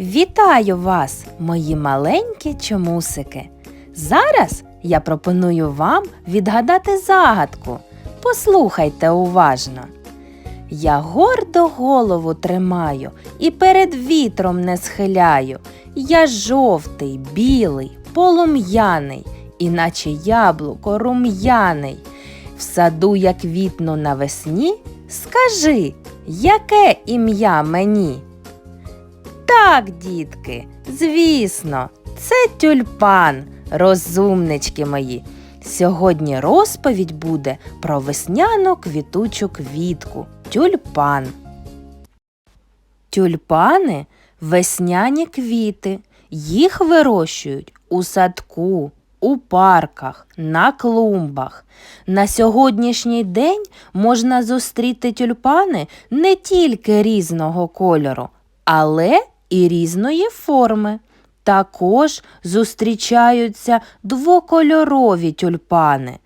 Вітаю вас, мої маленькі чомусики. Зараз я пропоную вам відгадати загадку. Послухайте уважно. Я гордо голову тримаю і перед вітром не схиляю. Я жовтий, білий, полум'яний, іначе яблуко рум'яний. В саду я квітну навесні. Скажи, яке ім'я мені? Так, дітки, звісно, це тюльпан, розумнички мої. Сьогодні розповідь буде про весняну квітучу квітку тюльпан. Тюльпани весняні квіти. Їх вирощують у садку, у парках, на клумбах. На сьогоднішній день можна зустріти тюльпани не тільки різного кольору, але і різної форми. Також зустрічаються двокольорові тюльпани.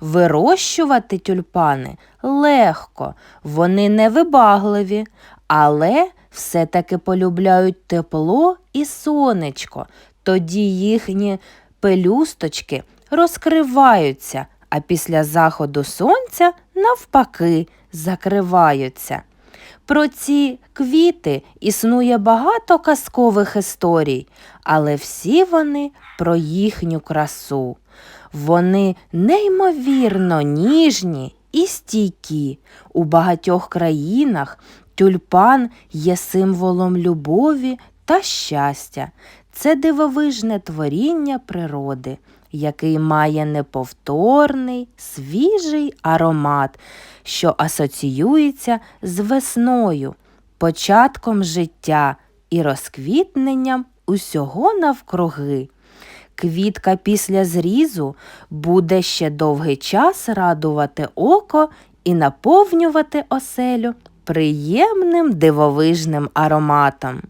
Вирощувати тюльпани легко, вони невибагливі, але все-таки полюбляють тепло і сонечко. Тоді їхні пелюсточки розкриваються, а після заходу сонця навпаки закриваються. Про ці квіти існує багато казкових історій, але всі вони про їхню красу. Вони неймовірно ніжні і стійкі. У багатьох країнах тюльпан є символом любові та щастя. Це дивовижне творіння природи, який має неповторний, свіжий аромат, що асоціюється з весною, початком життя і розквітненням усього навкруги. Квітка після зрізу буде ще довгий час радувати око і наповнювати оселю приємним дивовижним ароматом.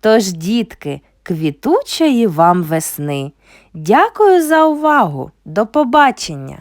Тож, дітки, квітучої вам весни. Дякую за увагу. До побачення!